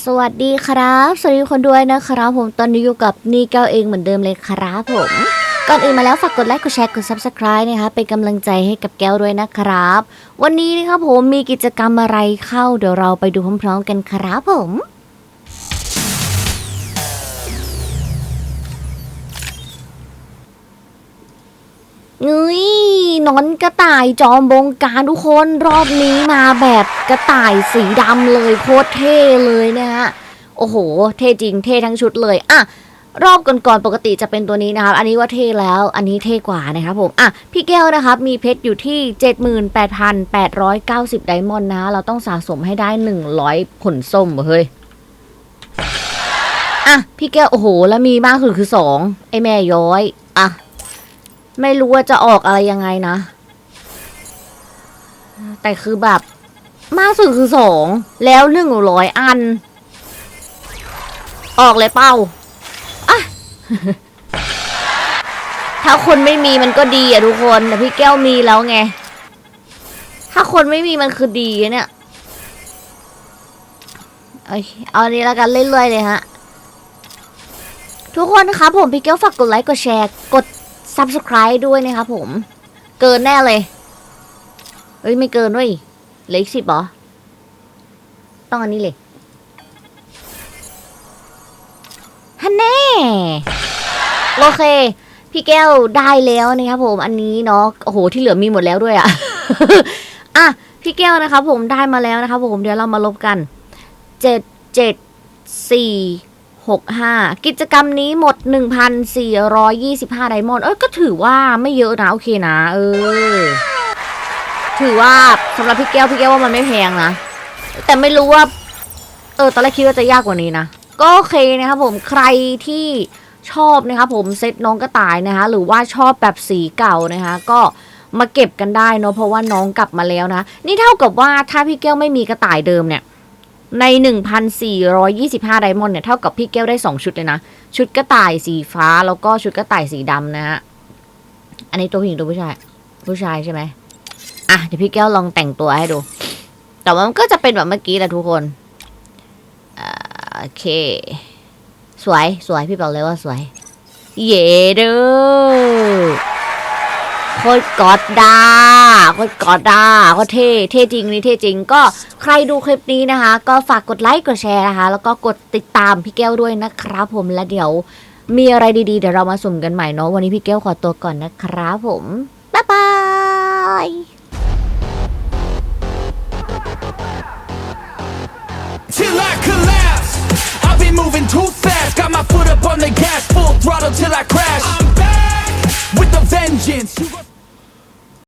สวัสดีครับ สวัสดีทคนด้วยนะครับ ผมตอนนี้อยู่กับนี่แก้วเองเหมือนเดิมเลยครับผม ก่อนอื่นมาแล้วฝากกดไลค์กดแชร์กด subscribe นะคะเป็นกำลังใจให้กับแก้วด้วยนะครับ วันนี้นะครับผมมีกิจกรรมอะไรเข้า เดี๋ยวเราไปดูพร้อมๆกันครับผมเงย นอนกระต่ายจอมบงการทุกคนรอบนี้มาแบบกระต่ายสีดำเลยโคตรเท่เลยนะฮะโอ้โห เท่จริงเท่ทั้งชุดเลยอะรอบก่อนๆปกติจะเป็นตัวนี้นะครับ อันนี้ว่าเท่แล้ว อันนี้เท่กว่านะครับผม อะ พี่แก้วนะครับ มีเพชรอยู่ที่ 78,890 ไดมอนด์นะ เราต้องสะสมให้ได้ 100 ผลส้มเฮ้ย อะ พี่แก้ว โอ้โห แล้วมีมากสุดคือ 2 ไอแม่ย้อย อะ ไม่รู้ว่าจะออกอะไรยังไงนะ แต่คือแบบ มากสุดคือสองแล้วหนึ่งร้อยอัน ออกเลยเป้าอะถ้าคนไม่มีมันก็ดีอะทุกคน แต่พี่แก้วมีแล้วไง ถ้าคนไม่มีมันคือดีเนี่ยเอาเอาอันนี้แล้วกันเรื่อยๆเลยฮะ ทุกคนครับผมพี่แก้วฝากกดไลค์กดแชร์กด subscribe ด้วยนะครับผม เกินแน่เลยเอ้ย ไม่เกินเว้ยเหลืออีกสิบหรอ ต้องอันนี้เลยฮันแน่โอเค พี่แก้วได้แล้วนะครับผมอันนี้เนาะโอ้โห ที่เหลือมีหมดแล้วด้วยอะอะ พี่แก้วนะครับผมได้มาแล้วนะครับผมเดี๋ยวเรามาลบกันเจ็ดเจ็ดสี่ หกห้ากิจกรรมนี้หมด 1,425 ไดมอนด์เอ้ยก็ถือว่าไม่เยอะนะ โอเคนะ เออ ถือว่าสำหรับพี่แก้ว พี่แก้วว่ามันไม่แพงนะ แต่ไม่รู้ว่า เออ ตอนแรกคิดว่าจะยากกว่านี้นะ ก็โอเคนะครับผมใครที่ชอบนะครับผมเซตน้องกระต่ายนะคะ หรือว่าชอบแบบสีเก่านะคะ ก็มาเก็บกันได้เนอะเพราะว่าน้องกลับมาแล้วนะ นี่เท่ากับว่าถ้าพี่แก้วไม่มีกระต่ายเดิมเนี่ย ใน 1,425 ไดมอนด์เนี่ย เท่ากับพี่แก้วได้ 2 ชุดเลยนะ ชุดกระต่ายสีฟ้าแล้วก็ชุดกระต่ายสีดำนะฮะ อันนี้ตัวผู้หญิงตัวผู้ชาย ผู้ชายใช่ไหมอะ เดี๋ยวพี่แก้วลองแต่งตัวให้ดู แต่ว่ามันก็จะเป็นแบบเมื่อกี้แหละทุกคนอโอเค สวย สวย พี่บอกเลยว่าสวย เย่เด้อ โคตรกอดดาโคตรกอดดาโคตรเท่เท่จริงนี่เท่จริง ก็ใครดูคลิปนี้นะคะ ก็ฝากกดไลค์กดแชร์นะคะ แล้วก็กดติดตามพี่แก้วด้วยนะครับผมและเดี๋ยวมีอะไรดีๆ เดี๋ยวเรามาสุ่มกันใหม่เนาะวันนี้พี่แก้วขอตัวก่อนนะครับผม บ๊ายบาย